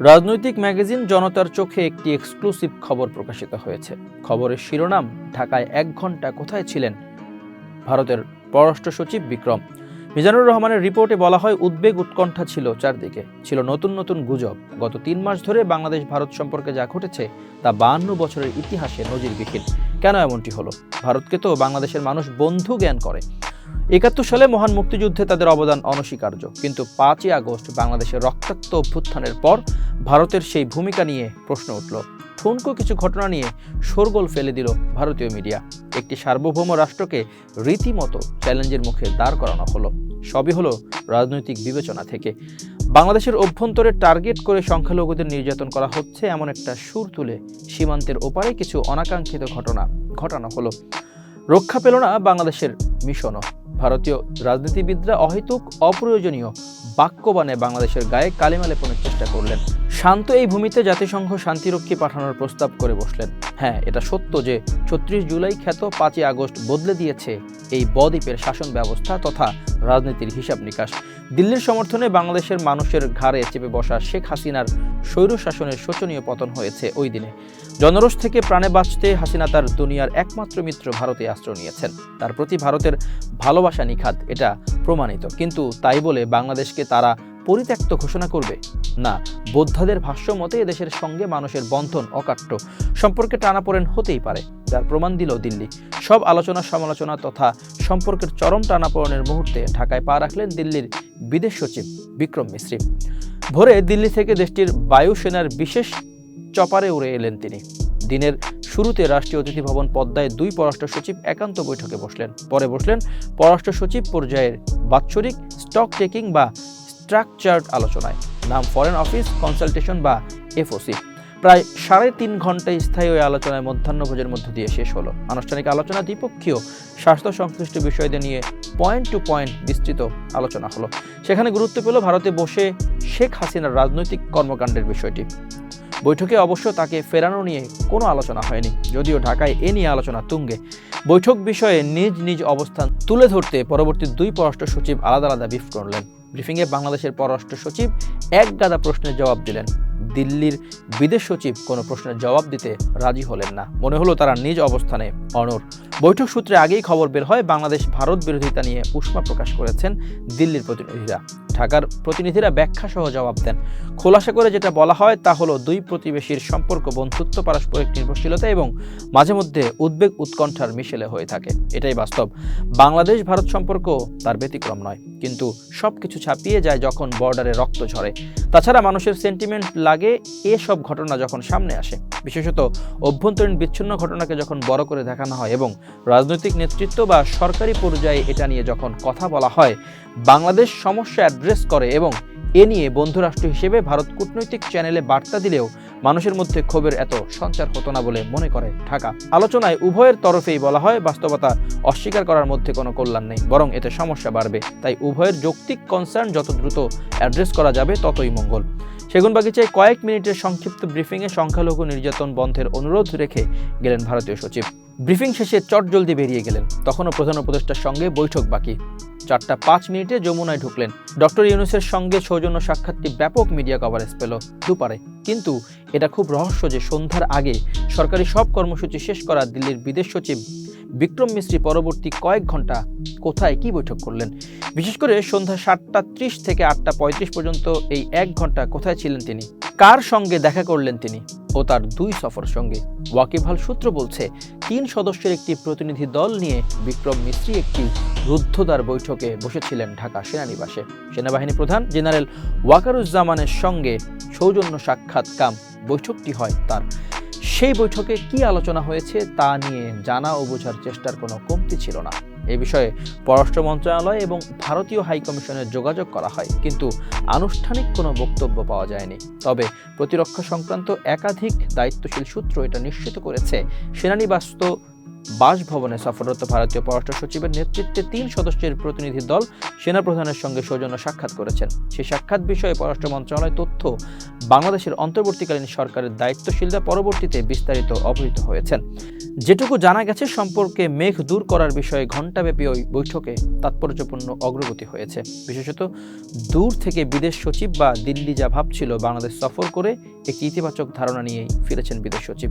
রাজনৈতিক ম্যাগাজিন জনতার চোখে একটি এক্সক্লুসিভ খবর প্রকাশিত হয়েছে। খবরের শিরোনাম, ঢাকায় এক ঘণ্টা কোথায় ছিলেন? ভারতের পররাষ্ট্র সচিব বিক্রম। মিজানুর রহমানের রিপোর্টে বলা হয়, উদ্বেগ উৎকণ্ঠা ছিল চারদিকে। ছিল নতুন নতুন গুজব। গত তিন মাস ধরে বাংলাদেশ ভারত সম্পর্কে যা ঘটেছে, তা বাহান্ন বছরের ইতিহাসে নজিরবিহীন কেন এমনটি হলো? ভারতকে তো বাংলাদেশের মানুষ বন্ধু জ্ঞান করে। একাত্তর সালে মহান মুক্তিযুদ্ধে তাদের অবদান অনস্বীকার্য। কিন্তু পাঁচই আগস্ট বাংলাদেশের রক্তাক্ত অভ্যুত্থানের পর ভারতের সেই ভূমিকা নিয়ে প্রশ্ন উঠল। ঠুনকো কিছু ঘটনা নিয়ে শোরগোল ফেলে দিল ভারতীয় মিডিয়া। একটি সার্বভৌম রাষ্ট্রকে রীতিমতো চ্যালেঞ্জের মুখে দাঁড় করানো হলো। সবই হলো রাজনৈতিক বিবেচনা থেকে। বাংলাদেশের অভ্যন্তরে টার্গেট করে সংখ্যালঘুদের নির্যাতন করা হচ্ছে এমন একটা সুর তুলে সীমান্তের ওপারে কিছু অনাকাঙ্ক্ষিত ঘটনা ঘটানো হলো। রক্ষা পেল না বাংলাদেশের মিশনও। ভারতীয় রাজনীতিবিদরা অহেতুক অপ্রয়োজনীয় বাক্যবাণে বাংলাদেশের গায়ে কালিমা লেপনের চেষ্টা করলেন। শান্ত এই ভূমিতে জাতিসংঘ শান্তিরক্ষী পাঠানোর প্রস্তাব করে বসলেন। হ্যাঁ এটা সত্য যে ছত্রিশ জুলাই খ্যাত পাঁচই আগস্ট বদলে দিয়েছে এই বদ্বীপের শাসন ব্যবস্থা তথা রাজনীতির হিসাব নিকাশ। দিল্লির সমর্থনে বাংলাদেশের মানুষের ঘাড়ে চেপে বসা শেখ হাসিনার স্বৈর শাসনের শোচনীয় পতন হয়েছে ওই দিনে। জনরোষ থেকে প্রাণে বাঁচতে হাসিনা তার দুনিয়ার একমাত্র মিত্র ভারতে আশ্রয় নিয়েছেন। তার প্রতি ভারতের ভালোবাসা নিখাত, এটা প্রমাণিত। কিন্তু তাই বলে বাংলাদেশকে তারা পরিত্যক্ত ঘোষণা করবে? না, বোদ্ধাদের ভাষ্য মতে এদেশের সঙ্গে মানুষের বন্ধন অকাট্য। সম্পর্কে টানাপোড়েন হতেই পারে, যার প্রমাণ দিল দিল্লি। সব আলোচনা সমালোচনা তথা সম্পর্কের চরম টানাপোড়েনের মুহূর্তে ঢাকায় পা রাখলেন দিল্লির বিদেশ সচিব বিক্রম মিশ্রি। ভোরে দিল্লি থেকে দেশটির বায়ুসেনার বিশেষ চপারে উড়ে এলেন তিনি। দিনের শুরুতে রাষ্ট্রীয় অতিথি ভবন পদ্মায় দুই পররাষ্ট্র সচিব একান্ত বৈঠকে বসলেন। পরে বসলেন পররাষ্ট্র সচিব পর্যায়ের বাৎসরিক স্টক টেকিং বা স্ট্রাকচার্ড আলোচনায়। নাম ফরেন অফিস, কনসালটেশন বা এফওসি। প্রায় সাড়ে তিন ঘণ্টা স্থায়ী ওই আলোচনায় মধ্যাহ্নভোজের মধ্য দিয়ে শেষ হলো। আনুষ্ঠানিক আলোচনা দ্বিপক্ষীয় স্বাস্থ্য সংশ্লিষ্ট বিষয়দের নিয়ে পয়েন্ট টু পয়েন্ট বিস্তৃত আলোচনা হলো। সেখানে গুরুত্ব পেল ভারতে বসে শেখ হাসিনার রাজনৈতিক কর্মকাণ্ডের বিষয়টি। বৈঠকে অবশ্য তাকে ফেরানো নিয়ে কোনো আলোচনা হয়নি, যদিও ঢাকায় এ নিয়ে আলোচনা তুঙ্গে। বৈঠক বিষয়ে নিজ নিজ অবস্থান তুলে ধরতে পরবর্তী দুই পররাষ্ট্র সচিব আলাদা আলাদা ব্রিফ করলেন। ব্রিফিংয়ে বাংলাদেশের পররাষ্ট্র সচিব এক গাদা প্রশ্নের জবাব দিলেন। দিল্লির বিদেশ সচিব কোনো প্রশ্নের জবাব দিতে রাজি হলেন না। মনে হলো তারা নিজ অবস্থানে অনর বৈঠক সূত্রে আগেই খবর বের হয়, বাংলাদেশ ভারত বিরোধিতা নিয়ে উষ্মা প্রকাশ করেছেন দিল্লির প্রতিনিধিরা। ঢাকার প্রতিনিধিরা ব্যাখ্যা সহ জবাব দেন। খোলাসা করে যেটা বলা হয় তা হলো দুই প্রতিবেশীর সম্পর্ক, বন্ধুত্ব, পারস্পরিক নির্ভরশীলতা এবং মাঝে মধ্যে উদ্বেগ, উৎকণ্ঠার মিশেলে হয়ে থাকে। এটাই বাস্তব। বাংলাদেশ ভারত সম্পর্ক তার ব্যতিক্রম নয়, কিন্তু সব কিছু ছাপিয়ে যায় যখন বর্ডারে রক্ত ঝরে। তাছাড়া মানুষের সেন্টিমেন্ট লাগে এসব ঘটনা যখন সামনে আসে। বিশেষত অভ্যন্তরীণ বিচ্ছিন্ন ঘটনাকে যখন বড় করে দেখানো হয় এবং রাজনৈতিক নেতৃত্ব বা সরকারি পর্যায়ে এটা নিয়ে যখন কথা বলা হয়, বাংলাদেশ সমস্যা অ্যাড্রেস করে এবং এ নিয়ে বন্ধুরাষ্ট্র হিসেবে ভারত কূটনৈতিক চ্যানেলে বার্তা দিলেও মানুষের মধ্যে ক্ষোভের এত সঞ্চার হতো না বলে মনে করে ঢাকা। আলোচনায় উভয়ের তরফেই বলা হয়, বাস্তবতা অস্বীকার করার মধ্যে কোনো কল্যাণ নেই, বরং এতে সমস্যা বাড়বে। তাই উভয়ের যৌক্তিক কনসার্ন যত দ্রুত অ্যাড্রেস করা যাবে, ততই মঙ্গল। সেগুনবাগিচায় কয়েক মিনিটের সংক্ষিপ্ত ব্রিফিংয়ে সংখ্যালঘু নির্যাতন বন্ধের অনুরোধ রেখে গেলেন ভারতীয় সচিব। ব্রিফিং শেষে চটজলদি বেরিয়ে গেলেন। তখনও প্রধান উপদেষ্টার সঙ্গে বৈঠক বাকি। চারটা পাঁচ মিনিটে যমুনায় ঢুকলেন। ডক্টর ইউনুসের সঙ্গে সৌজন্য সাক্ষাৎটি ব্যাপক মিডিয়া কভারেজ পেল দুপারে। কিন্তু এটা খুব রহস্য যে সন্ধ্যার আগে সরকারি সব কর্মসূচি শেষ করা দিল্লির বিদেশ সচিব বিক্রম মিশ্রি পরবর্তী কয়েক ঘণ্টা কোথায় কি বৈঠক করলেন? বিশেষ করে সন্ধ্যা সাতটা ত্রিশ থেকে আটটা পঁয়ত্রিশ পর্যন্ত এই এক ঘণ্টা কোথায় ছিলেন তিনি? কার সঙ্গে দেখা করলেন তিনি ও তার দুই সফর সঙ্গে? ওয়াকিবহাল সূত্র বলছে, তিন সদস্যের একটি প্রতিনিধি দল নিয়ে বিক্রম মিস্ত্রি একটি রুদ্ধদ্বার বৈঠকে বসেছিলেন ঢাকা সেনানিবাসে। সেনাবাহিনী প্রধান জেনারেল ওয়াকারুজ্জামানের সঙ্গে সৌজন্য সাক্ষাৎ কাম বৈঠকটি হয় তার। সেই বৈঠকে কি আলোচনা হয়েছে তা নিয়ে জানা ও বোঝার চেষ্টার কোনো কমতি ছিল না। এ বিষয়ে পররাষ্ট্র মন্ত্রণালয় এবং ভারতীয় হাইকমিশনের যোগাযোগ করা হয়, কিন্তু আনুষ্ঠানিক কোনো বক্তব্য পাওয়া যায়নি। তবে প্রতিরক্ষা সংক্রান্ত একাধিক দায়িত্বশীল সূত্র এটা নিশ্চিত করেছে, সেনানিবাস তো বাসভবনে সফররত ভারতীয় পররাষ্ট্র সচিবের নেতৃত্বে তিন সদস্যের প্রতিনিধি দল সেনাপ্রধানের সঙ্গে সৌজন্য সাক্ষাৎ করেছেন। সেই সাক্ষাৎ বিষয়ে পররাষ্ট্র মন্ত্রণালয় তথ্য বাংলাদেশের অন্তর্বর্তীকালীন সরকারের দায়িত্বশীলরা পরবর্তীতে বিস্তারিত অবহিত হয়েছেন। যেটুকু জানা গেছে, সম্পর্কে মেঘ দূর করার বিষয়ে ঘণ্টাব্যাপী ওই বৈঠকে তাৎপর্যপূর্ণ অগ্রগতি হয়েছে। বিশেষত, দূর থেকে বিদেশ সচিব বা দিল্লি যা ভাবছিল বাংলাদেশ সফর করে একটি ইতিবাচক ধারণা নিয়েই ফিরেছেন বিদেশ সচিব।